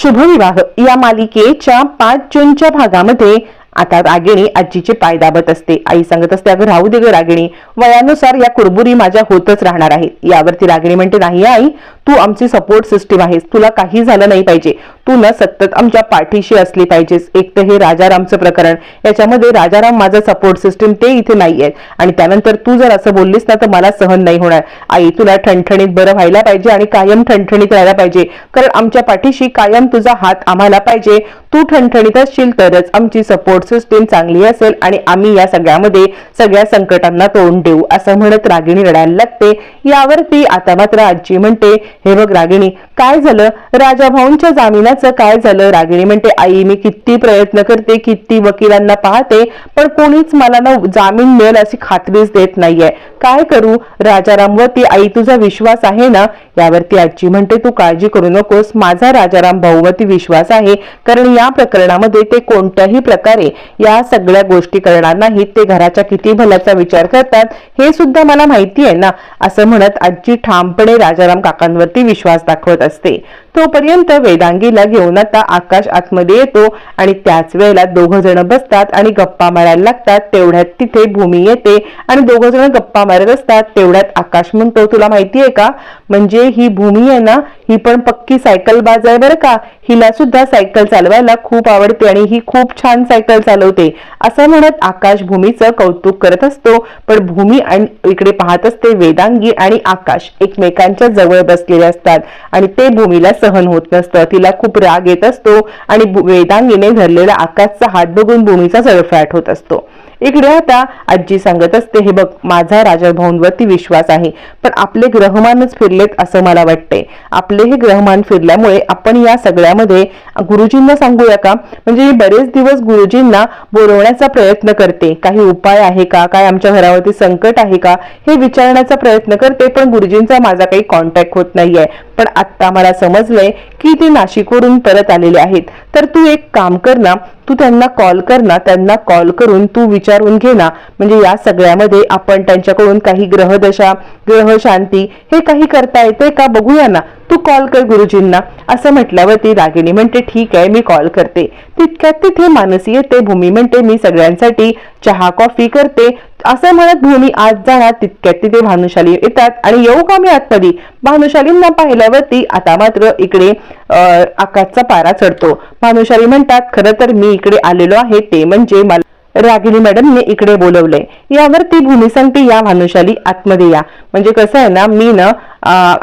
शुभविवाह. या मालिकेच्या पाच जूनच्या भागामध्ये आता रागिणी आजीचे पाय दाबत असते. आई सांगत असते अगं राहू दे ग रागिणी. वयानुसार या कुरबुरी माझ्या होतच राहणार आहेत. यावरती रागिणी म्हणते नाही आई तू आमची सपोर्ट सिस्टीम आहेस. तुला काही झालं नाही पाहिजे. तू न सतत आमच्या पाठीशी असली पाहिजेस. एक तर हे राजारामचं प्रकरण. याच्यामध्ये राजाराम माझं सपोर्ट सिस्टीम ते इथे नाही आहेत आणि त्यानंतर तू जर असं बोललीस ना तर मला सहन नाही होणार. आई तुला ठणठणीत बरं व्हायला पाहिजे आणि कायम ठणठणीत राहायला पाहिजे. कारण आमच्या पाठीशी कायम तुझा हात आम्हाला पाहिजे. तू ठणठणीत असशील तरच आमची सपोर्ट सिस्टीम चांगली असेल आणि आम्ही या सगळ्यामध्ये सगळ्या संकटांना तोंड देऊ असं म्हणत रागिणी रडायला लागते. यावरती आता मात्र आजी म्हणते हे बघ रागिणी काय झालं? राजा भाऊंच्या मुलाचं काय झालं? रागिणी म्हणते आई मी किती प्रयत्न करते किती वकिलांना पाहते पण कोणीच मला ना जामीन मिळेल अशी खात्रीच देत नाहीये. काय करू? राजारामवरती आई तुझा विश्वास आहे ना? यावरती आजी म्हणते तू काळजी करू नकोस. माझा राजाराम भाऊवरती विश्वास आहे. कारण या प्रकरणामध्ये ते कोणत्याही प्रकारे या सगळ्या गोष्टी करणार नाहीत. ते घराच्या किती भल्याचा विचार करतात हे सुद्धा मला माहिती आहे ना? असं म्हणत आजी ठामपणे राजाराम काकांवरती विश्वास दाखवत असते. तोपर्यंत वेदांगीला घेऊन आता आकाश आतमध्ये येतो आणि त्याच वेळेला दोघं जण बसतात आणि गप्पा मारायला लागतात. तेवढ्यात तिथे भूमी येते आणि दोघं जण गप्पा मारत असतात. तेवढ्यात आकाश म्हणतो तुला माहिती आहे का? म्हणजे ही भूमी आहे ना ही पण पक्की सायकल बाज आहे बरं का? हिला सुद्धा सायकल चालवायला खूप आवडते आणि ही खूप छान सायकल चालवते. असं म्हणत आकाश भूमीचं कौतुक करत असतो. पण भूमी आणि इकडे पाहत असते वेदांगी आणि आकाश एकमेकांच्या जवळ बसलेले असतात आणि ते भूमीला सहन होत नसतं. तिला खूप राग येत असतो आणि वेदांगीने धरलेला आकाशचा हात बघून भूमीचा सळफाट होत असतो. इकडे आता आजी सांगत असते हे बघ माझा राजाभाऊंवरती विश्वास आहे पण आपले ग्रहमानच फिरलेत असं मला वाटते आपले हे ग्रहमान फिरल्यामुळे आपण या सगळ्यामध्ये गुरुजींना सांगूया का? म्हणजे मी बरेच दिवस गुरुजींना बोलवण्याचा प्रयत्न करते. काही उपाय आहे का? काय आमच्या घरावरती संकट आहे का? हे विचारण्याचा प्रयत्न करते पण गुरुजींचा माझा काही कॉन्टॅक्ट होत नाहीये. पण आत्ता मला समजलंय की ते नाशिकवरून परत आलेले आहेत. तर तू एक काम कर ना तू त्यांना कॉल कर ना त्यांना कॉल करून तू विचारून घे ना. म्हणजे या सगळ्यामध्ये आपण त्यांच्याकडून काही ग्रहदशा ग्रह शांती हे काही करता येते का बघूया ना. तू कॉल कर गुरुजींना. असं म्हटल्यावर ती रागिणी म्हणते ठीक आहे मी कॉल करते. तितक्यात तिथे मानसी येते भूमी म्हणते मी सगळ्यांसाठी चहा कॉफी करते. असं म्हणत भूमी आज जाणार तितक्यात तिथे भानुशाली येतात. आणि येऊ का मी आतमध्ये? भानुशालींना पाहिल्यावरती आता मात्र इकडे आकाशचा पारा चढतो. भानुशाली म्हणतात खरं तर मी इकडे आलेलो आहे ते म्हणजे मला रागिणी मॅडमने इकडे बोलवलंय. यावर ती भूमी सांगते या भानुशाली आतमध्ये या. म्हणजे कसं आहे ना मी ना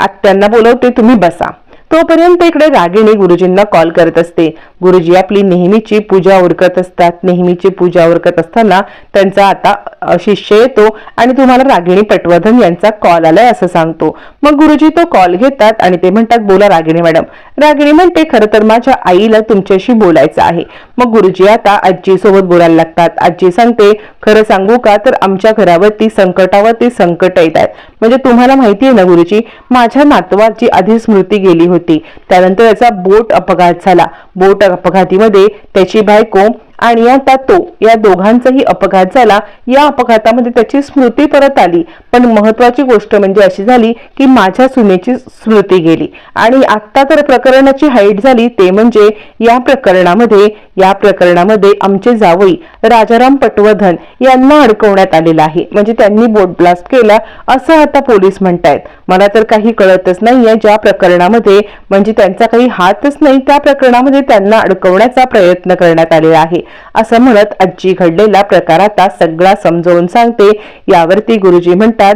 आत्यांना बोलवते तुम्ही बसा. तोपर्यंत इकडे रागिणी गुरुजींना कॉल करत असते. गुरुजी आपली नेहमीची पूजा उरकत असतात. नेहमीची पूजा उरकत असताना त्यांचा आता शिष्य येतो आणि तुम्हाला रागिणी पटवर्धन यांचा कॉल आलाय असं सांगतो. मग गुरुजी तो कॉल घेतात आणि ते म्हणतात बोला रागिणी मॅडम. रागिणी म्हणते खरं तर माझ्या आईला तुमच्याशी बोलायचं आहे. मग गुरुजी आता आजी सोबत बोलायला लागतात. आजी सांगते खरं सांगू का? तर आमच्या घरावरती संकटावरती संकट येत आहेत. म्हणजे तुम्हाला माहिती आहे ना गुरुजी माझ्या नातवाची आधी स्मृती गेली होती. त्यानंतर त्याचा बोट अपघात झाला. बोट अपघातीमध्ये त्याची बायको आणि आता तो या दोघांचाही अपघात झाला. या अपघातामध्ये त्याची स्मृती परत आली. पण महत्वाची गोष्ट म्हणजे अशी झाली की माझ्या सुनेची स्मृती गेली. आणि आत्ता तर प्रकरणाची हाईट झाली ते म्हणजे या प्रकरणामध्ये या प्रकरणामध्ये आमचे जावई राजाराम पटवर्धन यांना अडकवण्यात आलेलं आहे. म्हणजे त्यांनी बोट ब्लास्ट केला असं आता पोलीस म्हणतायत. मला तर काही कळतच नाहीये ज्या प्रकरणामध्ये म्हणजे त्यांचा काही हातच नाही त्या प्रकरणामध्ये त्यांना अडकवण्याचा प्रयत्न करण्यात आलेला आहे. असं म्हणत आजी घडलेला प्रकार आता सगळा समजावून सांगते. यावरती गुरुजी म्हणतात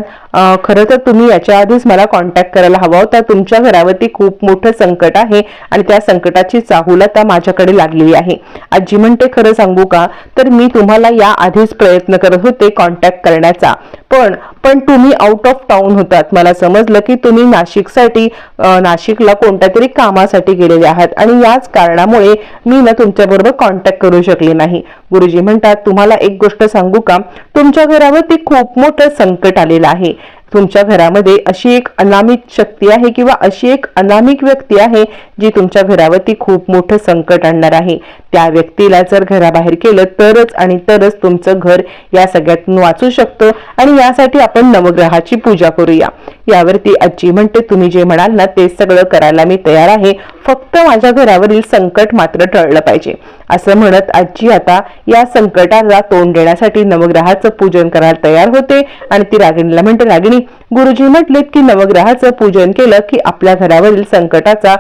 खरं तर तुम्ही याच्या आधीच मला कॉन्टॅक्ट करायला हवा होता. तुमच्या घरावरती खूप मोठं संकट आहे आणि त्या संकटाची चाहूल आता माझ्याकडे लागलेली आहे. आजी म्हणते खरं सांगू का? तर मी तुम्हाला या आधीच प्रयत्न करत होते कॉन्टॅक्ट करण्याचा. पण पण तुम्ही आउट ऑफ टाउन होतात. मला समजलं की तुम्ही नाशिकसाठी नाशिकला कोणत्या तरी कामासाठी गेलेले आहात आणि याच कारणामुळे मी ना तुमच्याबरोबर कॉन्टॅक्ट करू शकले नाही. गुरुजी म्हणतात तुम्हाला एक गोष्ट सांगू का? तुमच्या घरावरती खूप मोठं संकट आलेलं आहे. तुमच्या घरामध्ये अशी एक अनामिक शक्ती आहे किंवा अशी एक अनामिक व्यक्ती आहे जी तुमच्या घरावरती खूप मोठं संकट आणणार आहे. त्या व्यक्तीला जर घराबाहेर केलं तरच आणि तरच तुमचं घर या सगळ्यातून वाचू शकतं आणि यासाठी आपण नवग्रहाची पूजा करूया. यावरती आजी म्हणते तुम्ही जे म्हणाल ना ते सगळं करायला मी तयार आहे. फक्त माझ्या घरावरील संकट मात्र टळलं पाहिजे. असं म्हणत आजी आता या संकटाला तोंड देण्यासाठी नवग्रहाचं पूजन करायला तयार होते. आणि ती रागिणीला म्हणते रागिणी गुरुजी म्हटलेत की नवग्रहाचं पूजन केलं की आपल्या घरावरील संकटाचा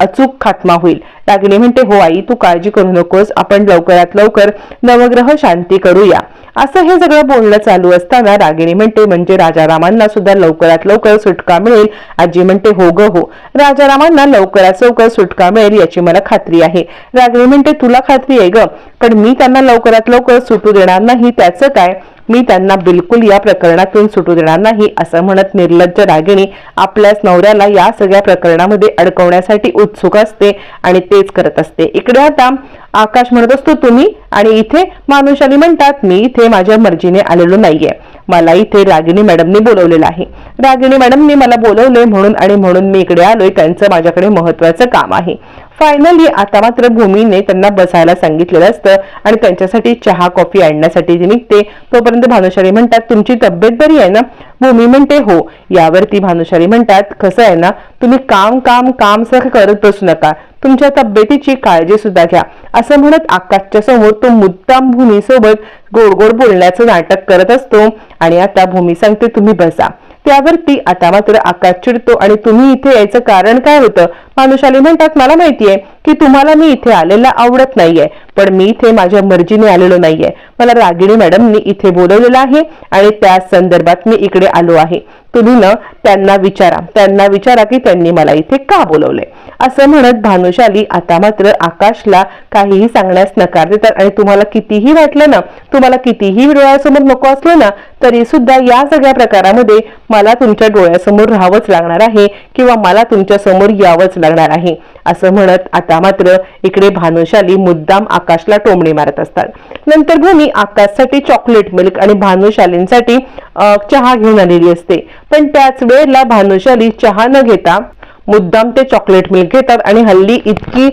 अचूक खात्मा होईल. रागिणी म्हणते हो आई तू काळजी करू नकोस. आपण लवकरात लवकर नवग्रह शांती करूया. असं हे सगळं बोलणं चालू असताना रागिणी म्हणते म्हणजे राजारामांना सुद्धा लवकरात लवकर सुटका मिळेल. आजी म्हणते हो ग हो. राजारामांना लवकरात लवकर सुटका मिळेल याची मला खात्री आहे. रागिणी म्हणते तुला खात्री आहे ग पण मी त्यांना लवकरात लवकर सुटू देणार नाही त्याचं काय? मी त्यांना बिलकुल या प्रकरणातून सुटू देणार नाही असं म्हणत निर्लज्ज रागिणी आपल्याच नवऱ्याला या सगळ्या प्रकरणामध्ये अडकवण्यासाठी उत्सुक असते आणि तेच करत असते. इकडे आता आकाश म्हणत असतो तुम्ही आणि इथे मानुषाली म्हणतात मी इथे माझ्या मर्जीने आलेलो नाहीये. मला इथे रागिणी मॅडमनी बोलवलेलं आहे. रागिणी मॅडमनी मला बोलवले म्हणून आणि म्हणून मी इकडे आलोय त्यांचं माझ्याकडे महत्वाचं काम आहे. फायनली आता मात्र भूमीने त्यांना बसायला सांगितलेलं असतं आणि त्यांच्यासाठी चहा कॉफी आणण्यासाठी जे निघते तोपर्यंत भानुशाली म्हणतात तुमची तब्येत बरी आहे ना? भूमी म्हणते हो. यावरती भानुशाली म्हणतात कसं आहे ना तुम्ही काम काम काम सारखं करत बसू नका. तुमच्या तब्येतीची काळजी सुद्धा घ्या. असं म्हणत आकाशच्या समोर तो मुद्दाम भूमीसोबत गोड गोड बोलण्याचं नाटक करत असतो. आणि आता भूमी सांगते तुम्ही बसा. त्यावर ती आता मात्र आकाश चिडतो आणि तुम्ही इथे यायचं कारण काय होतं? मानुषाली म्हणतात मला माहितीये की तुम्हाला मी इथे आलेला आवडत नाहीये पण मी इथे माझ्या मर्जीने आलेलो नाहीये. मला रागिणी मॅडमनी इथे बोलवलेलं आहे आणि त्या संदर्भात मी इकडे आलो आहे. तुम्ही ना त्यांना विचारा. त्यांना विचारा की त्यांनी मला इथे का बोलवले असं म्हणत भानुशाली आता मात्र आकाशला काहीही सांगण्यास नकार देतात. आणि तुम्हाला कितीही वाटलं ना तुम्हाला कितीही डोळ्यासमोर नको असलं ना तरी सुद्धा या सगळ्या प्रकारामध्ये मला तुमच्या डोळ्यासमोर राहावंच लागणार आहे किंवा मला तुमच्यासमोर यावंच लागणार आहे असं म्हणत आता मात्र इकडे भानुशाली मुद्दाम आकाशला टोमणे मारत असतात. नंतर भूमी आकाशसाठी चॉकलेट मिल्क आणि भानुशालींसाठी चहा घेऊन आलेली असते. पण त्याच वेळेला भानुशाली चहा न घेता मुद्दाम ते चॉकलेट मिल्क घेतात आणि हल्ली इतकी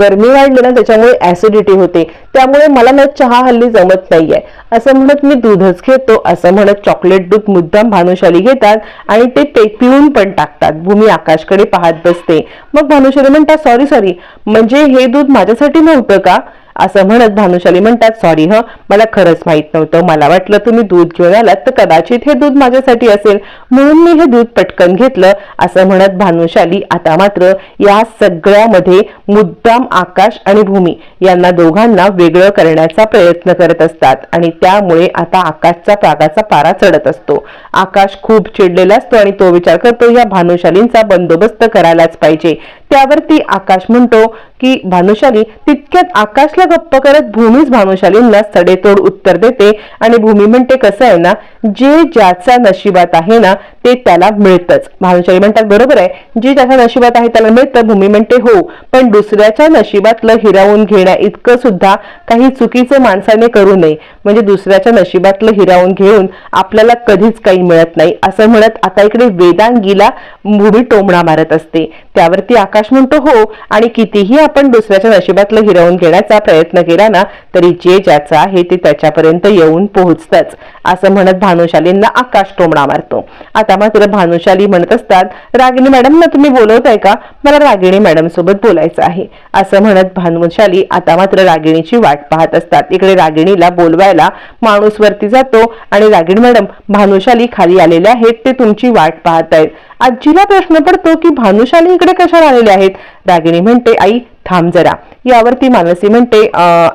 गरमी वाढली ना त्याच्यामुळे ऍसिडिटी होते. त्यामुळे मला ना चहा हल्ली जमत नाहीये. असं म्हणत मी दूधच घेतो असं म्हणत चॉकलेट दूध मुद्दाम भानुशाली घेतात आणि ते पे पिऊन पण टाकतात. भूमी आकाशकडे पाहत बसते. मग भानुशाली म्हणतात सॉरी सॉरी म्हणजे हे दूध माझ्यासाठी नव्हतं का? असं म्हणत भानुशाली म्हणतात सॉरी ह मला खरंच माहीत नव्हतं. मला वाटलं तुम्ही दूध घेऊन आलात तर कदाचित हे दूध माझ्यासाठी असेल. म्हणून मी हे दूध पटकन घेतलं असं म्हणत भानुशाली आता मात्र या सगळ्यामध्ये मुद्दाम आकाश आणि भूमी यांना दोघांना वेगळं करण्याचा प्रयत्न करत असतात. आणि त्यामुळे आता आकाशचा प्रागाचा पारा चढत असतो. आकाश खूप चिडलेला असतो आणि तो विचार करतो या भानुशालींचा बंदोबस्त करायलाच पाहिजे. त्यावरती आकाश म्हणतो की भानुशाली तितक्यात आकाशला गप्प करत भूमीच भानुशालींना सडेतोड उत्तर देते. आणि भूमी म्हणते कसं आहे ना जे ज्याचा नशिबात आहे ना ते त्याला मिळतच. भानुशाली म्हणतात बरोबर आहे. जे ज्याच्या नशिबात आहे त्याला मिळतं. भूमी म्हणते हो पण दुसऱ्याच्या नशिबातलं हिरावून घेण्या इतकं सुद्धा काही चुकीचं माणसाने करू नये. म्हणजे दुसऱ्याच्या नशिबातलं हिरावून घेऊन आपल्याला कधीच काही मिळत नाही. असं म्हणत आता इकडे वेदांगीला भूमी टोमणा मारत असते. त्यावरती आकाश म्हणतो हो आणि कितीही आपण दुसऱ्याच्या नशिबातलं हिरवून घेण्याचा प्रयत्न केला ना तरी जे ज्याचं आहे ते त्याच्यापर्यंत येऊन पोहोचतच असं म्हणत भानुशालींना आकाश टोमणा मारतो. आता मात्र भानुशाली म्हणत असतात रागिणी मॅडम ना तुम्ही बोलवताय का? मला रागिणी मॅडम सोबत बोलायचं आहे. असं म्हणत भानुशाली आता मात्र रागिणीची वाट पाहत असतात. इकडे रागिणीला बोलवायला माणूस वरती जातो आणि रागिणी मॅडम भानुशाली खाली आलेले आहेत ते तुमची वाट पाहत आहेत आजीला प्रश्न पडतो की भानुशाली इकडे कशाला आलेले आहेत? रागिणी म्हणते आई थांब जरा. यावरती मानसी म्हणते आ-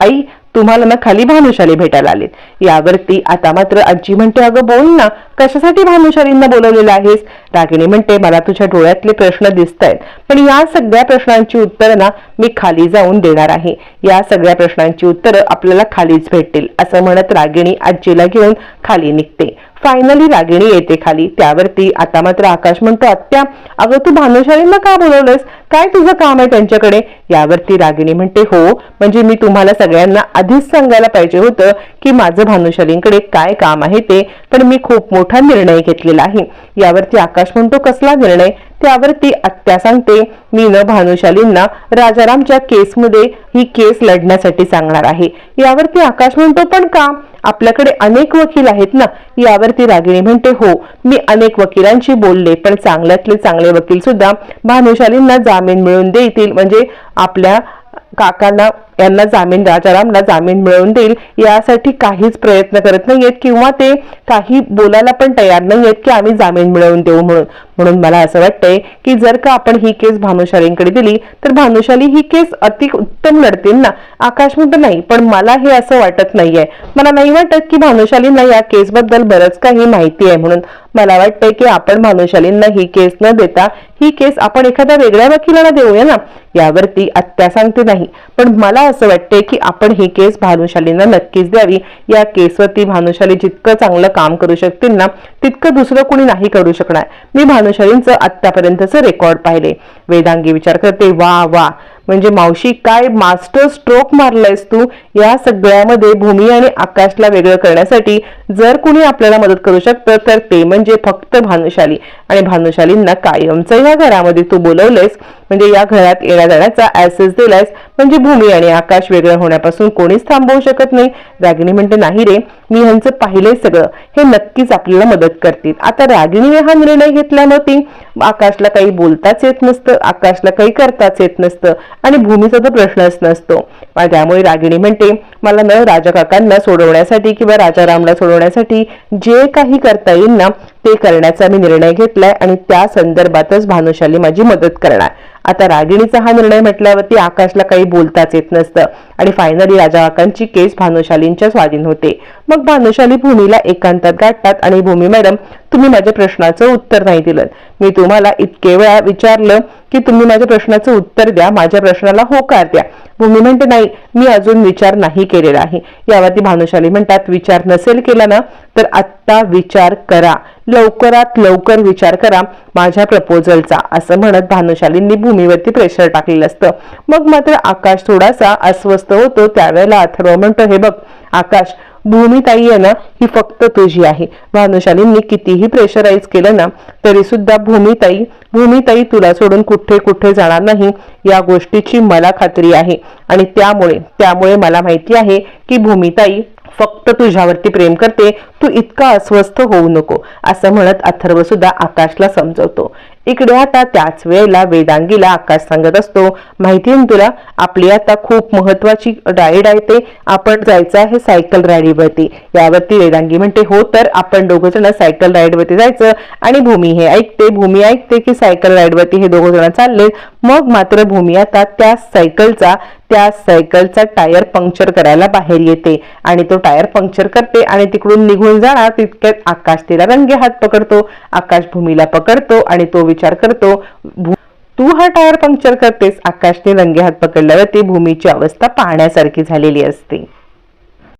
आई तुम्हाला ना खाली भानुशाली भेटायला आलेत. यावरती आता मात्र आजी म्हणते अगं बोल ना कशासाठी भानुशालींना बोलवलेलं आहेस? रागिणी म्हणते मला तुझ्या डोळ्यातले प्रश्न दिसत आहेत पण या सगळ्या प्रश्नांची उत्तरं ना मी खाली जाऊन देणार आहे. या सगळ्या प्रश्नांची उत्तरं आपल्याला खालीच भेटतील असं म्हणत रागिणी आजीला घेऊन खाली निघते. फायनली रागिणी येते खाली. त्यावरती आता मात्र आकाश म्हणतो आत्या अगं तू भानुशालींना का बोलवलंस काय तुझं काम आहे त्यांच्याकडे? यावरती रागिणी म्हणते हो म्हणजे मी तुम्हाला सगळ्यांना आधीच सांगायला पाहिजे होतं की माझं भानुशालींकडे काय काम आहे ते तर मी खूप मोठा निर्णय घेतलेला आहे. यावरती आकाश म्हणतो कसला निर्णय? त्यावरती आत्या सांगते मी न भानुशालींना राजारामच्या केसमध्ये ही केस लढण्यासाठी सांगणार आहे. यावरती आकाश म्हणतो पण का? आपल्याकडे अनेक वकील आहेत ना? यावरती रागिणी म्हणते हो मी अनेक वकिलांशी बोलले पण चांगल्यातले चांगले वकील सुद्धा भानुशालींना जा जामीन मिळवून देतील. म्हणजे आपल्या काकांना यांना जामीन राजारामला जामीन मिळवून देईल यासाठी काहीच प्रयत्न करत नाहीयेत किंवा ते काही बोलायला पण तयार नाहीयेत की आम्ही जामीन मिळवून देऊ म्हणून. म्हणून मला असं वाटतंय की जर का आपण ही केस भानुशालींकडे दिली तर भानुशाली ही केस अति उत्तम लढतील ना? आकाश म्हणतो नाही पण मला हे असं वाटत नाहीये. मला नाही वाटत की भानुशालींना या केसबद्दल बरंच काही माहिती आहे म्हणून. मला वाटतंय की आपण भानुशालींना ही केस न देता ही केस आपण एखाद्या वेगळ्या वकिलाला देऊया ना? यावरती आत्या सांगते नाही. पण मला असं वाटतंय की आपण ही केस भानुशालींना नक्कीच द्यावी. या केसवरती भानुशाली जितकं चांगलं काम करू शकतील ना तितकं दुसरं कोणी नाही करू शकणार. मी भानुशालींचं आतापर्यंतचं रेकॉर्ड पाहिले. वेदांगी विचार करते वा वा म्हणजे मावशी काय मास्टर स्ट्रोक मारलायस तू? या सगळ्यामध्ये भूमी आणि आकाशला वेगळं करण्यासाठी जर कुणी आपल्याला मदत करू शकतं तर ते म्हणजे फक्त भानुशाली. आणि भानुशालींना कायमचं या घरामध्ये तू बोलवलंयस म्हणजे या घरात येण्या जाण्याचा ऍसेस दिलायस म्हणजे भूमी आणि आकाश वेगळं होण्यापासून कोणीच थांबवू शकत नाही. रागिणी म्हणते नाही रे मी ह्यांचं पाहिलंय सगळं. हे नक्कीच आपल्याला मदत करतील. आता रागिणीने हा निर्णय घेतल्यामुळे आकाशला काही बोलताच येत नसतं आकाशला काही करताच येत नसतं आणि भूमीचा तर प्रश्नच नसतो. त्यामुळे रागिणी म्हणते मला न राजा काकांना सोडवण्यासाठी किंवा राजारामला सोडवण्यासाठी जे काही करता येईल ना ते करण्याचा मी निर्णय घेतलाय आणि त्या संदर्भातच भानुशाली माझी मदत करणार. आता रागिणीचा हा निर्णय म्हटल्यावरती आकाशला काही बोलताच येत नसतं. आणि फायनली राजा काकांची केस भानुशालींच्या स्वाधीन होते. मग भानुशाली भूमीला एकांतात गाठतात आणि भूमी मॅडम तुम्ही माझ्या प्रश्नाचं उत्तर नाही दिलं. मी तुम्हाला इतके वेळा विचारलं की तुम्ही माझ्या प्रश्नाचं उत्तर द्या माझ्या प्रश्नाला होकार द्या. भूमी म्हणते नाही मी अजून विचार नाही केलेला आहे. यावरती भानुशाली म्हणतात विचार नसेल केला ना तर आत्ता विचार करा. लवकरात लवकर विचार करा माझ्या प्रपोजलचा असं म्हणत भानुशालींनी भूमीवरती प्रेशर टाकलेलं असतं. मग मात्र आकाश थोडासा अस्वस्थ होतो त्यावेळेला अथर्व म्हणतो हे बघ आकाश भूमिताई आहे ना ही फक्त तुझी आहे. भानुशालींनी कितीही प्रेशराईज केलं ना तरी सुद्धा भूमिताई भूमिताई तुला सोडून कुठे कुठे जाणार नाही या गोष्टीची मला खात्री आहे. आणि त्यामुळे त्यामुळे मला माहिती आहे की भूमिताई फक्त तुझ्यावरती प्रेम करते तू इतका अस्वस्थ होऊ नको असं म्हणत अथर्व सुद्धा आकाशला समजवतो. इकडे आता त्याच वेळेला वेदांगीला आकाश सांगत असतो. माहिती ना तुला आपली आता खूप महत्वाची राईड आहे ते. आपण जायचं आहे सायकल राईडवरती यावरती वेदांगी म्हणते हो तर आपण दोघं जण सायकल राईडवरती जायचं आणि भूमी हे ऐकते. भूमी ऐकते की सायकल राईडवरती हे दोघं जण चालले. मग मात्र भूमी आता त्या सायकलचा त्या सायकलचा टायर पंक्चर करायला बाहेर येते. आणि तो टायर पंक्चर करते आणि तिकडून निघून जाणार तितक्यात आकाश तिला रंगे हात पकडतो. आकाश भूमीला पकडतो आणि तो विचार करतो. तू हा टायर पंक्चर करतेस. आकाशने रंगे हात पकडल्यावर ती भूमीची अवस्था पाहण्यासारखी झालेली असते.